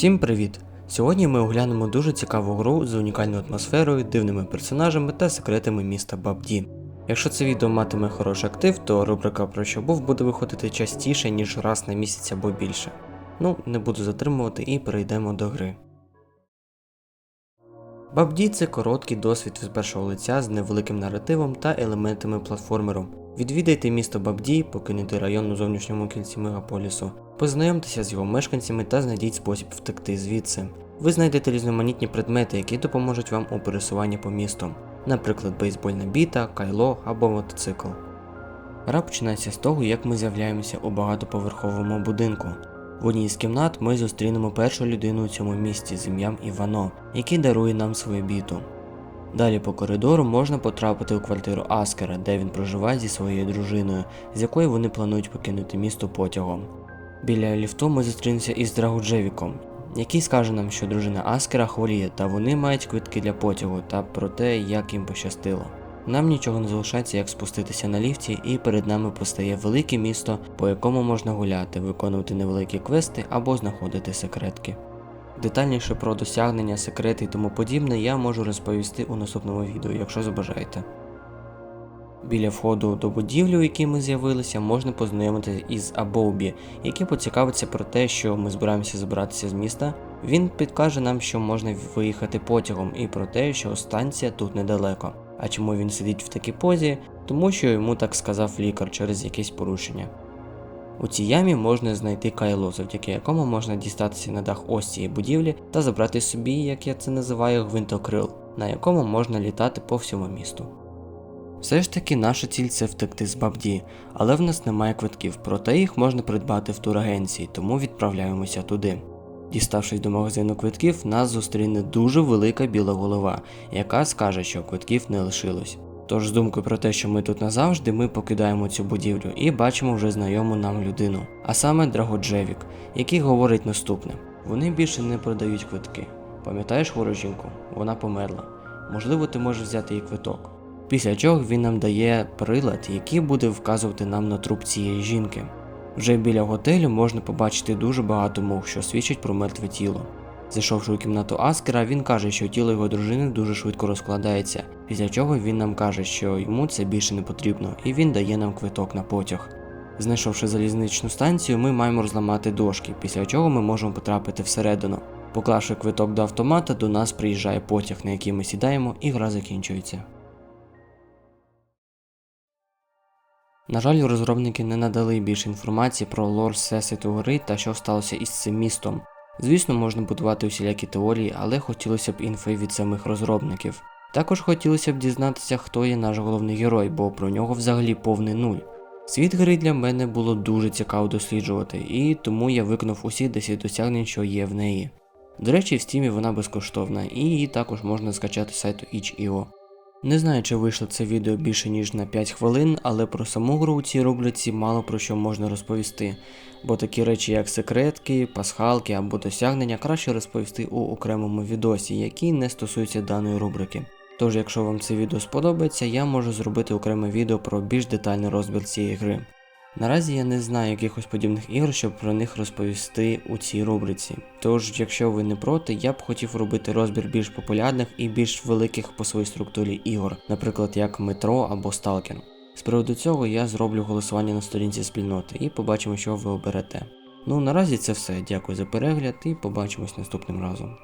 Всім привіт! Сьогодні ми оглянемо дуже цікаву гру з унікальною атмосферою, дивними персонажами та секретами міста Бабді. Якщо це відео матиме хороший актив, то рубрика про що був буде виходити частіше, ніж раз на місяць або більше. Ну, не буду затримувати і перейдемо до гри. Бабді це короткий досвід з першого лиця з невеликим наративом та елементами платформеру. Відвідайте місто Бабді, покинете район у зовнішньому кільці мегаполісу, познайомтеся з його мешканцями та знайдіть спосіб втекти звідси. Ви знайдете різноманітні предмети, які допоможуть вам у пересуванні по місту, наприклад, бейсбольна біта, кайло або мотоцикл. Гра починається з того, як ми з'являємося у багатоповерховому будинку. В одній з кімнат ми зустрінемо першу людину у цьому місті з ім'ям Івано, який дарує нам свою біту. Далі по коридору можна потрапити у квартиру Аскера, де він проживає зі своєю дружиною, з якою вони планують покинути місто потягом. Біля ліфту ми зустрінемося із Драгуджевіком, який скаже нам, що дружина Аскера хворіє, та вони мають квитки для потягу та про те, як їм пощастило. Нам нічого не залишається, як спуститися на ліфті, і перед нами постає велике місто, по якому можна гуляти, виконувати невеликі квести або знаходити секретки. Детальніше про досягнення, секрети і тому подібне я можу розповісти у наступному відео, якщо забажаєте. Біля входу до будівлі, у якій ми з'явилися, можна познайомитися із Абоубі, який поцікавиться про те, що ми збираємося забиратися з міста. Він підкаже нам, що можна виїхати потягом, і про те, що станція тут недалеко. А чому він сидить в такій позі? Тому що йому так сказав лікар через якесь порушення. У цій ямі можна знайти кайло, завдяки якому можна дістатися на дах ось цієї будівлі та забрати собі, як я це називаю, гвинтокрил, на якому можна літати по всьому місту. Все ж таки наша ціль це втекти з Бабді, але в нас немає квитків, проте їх можна придбати в турагенції, тому відправляємося туди. Діставшись до магазину квитків, нас зустріне дуже велика біла голова, яка скаже, що квитків не лишилось. Тож з думкою про те, що ми тут назавжди, ми покидаємо цю будівлю і бачимо вже знайому нам людину, а саме Драгоджевік, який говорить наступне: вони більше не продають квитки. Пам'ятаєш хвору жінку? Вона померла. Можливо, ти можеш взяти їй квиток. Після чого він нам дає прилад, який буде вказувати нам на труп цієї жінки. Вже біля готелю можна побачити дуже багато мух, що свідчить про мертве тіло. Зайшовши у кімнату Аскера, він каже, що тіло його дружини дуже швидко розкладається, після чого він нам каже, що йому це більше не потрібно, і він дає нам квиток на потяг. Знайшовши залізничну станцію, ми маємо розламати дошки, після чого ми можемо потрапити всередину. Поклавши квиток до автомата, до нас приїжджає потяг, на який ми сідаємо, і гра закінчується. На жаль, розробники не надали більше інформації про лор всесвіту гри та що сталося із цим містом. Звісно, можна будувати усілякі теорії, але хотілося б інфи від самих розробників. Також хотілося б дізнатися, хто є наш головний герой, бо про нього взагалі повний нуль. Світ гри для мене було дуже цікаво досліджувати, і тому я виконав усі 10 досягнень, що є в неї. До речі, в стімі вона безкоштовна, і її також можна скачати з сайту itch.io. Не знаю, чи вийшло це відео більше ніж на 5 хвилин, але про саму гру у цій рубриці мало про що можна розповісти, бо такі речі, як секретки, пасхалки або досягнення, краще розповісти у окремому відосі, який не стосується даної рубрики. Тож, якщо вам це відео сподобається, я можу зробити окреме відео про більш детальний розбір цієї гри. Наразі я не знаю якихось подібних ігор, щоб про них розповісти у цій рубриці. Тож, якщо ви не проти, я б хотів робити розбір більш популярних і більш великих по своїй структурі ігор, наприклад, як Метро або Сталкер. З приводу цього я зроблю голосування на сторінці спільноти і побачимо, що ви оберете. Ну наразі це все. Дякую за перегляд і побачимось наступним разом.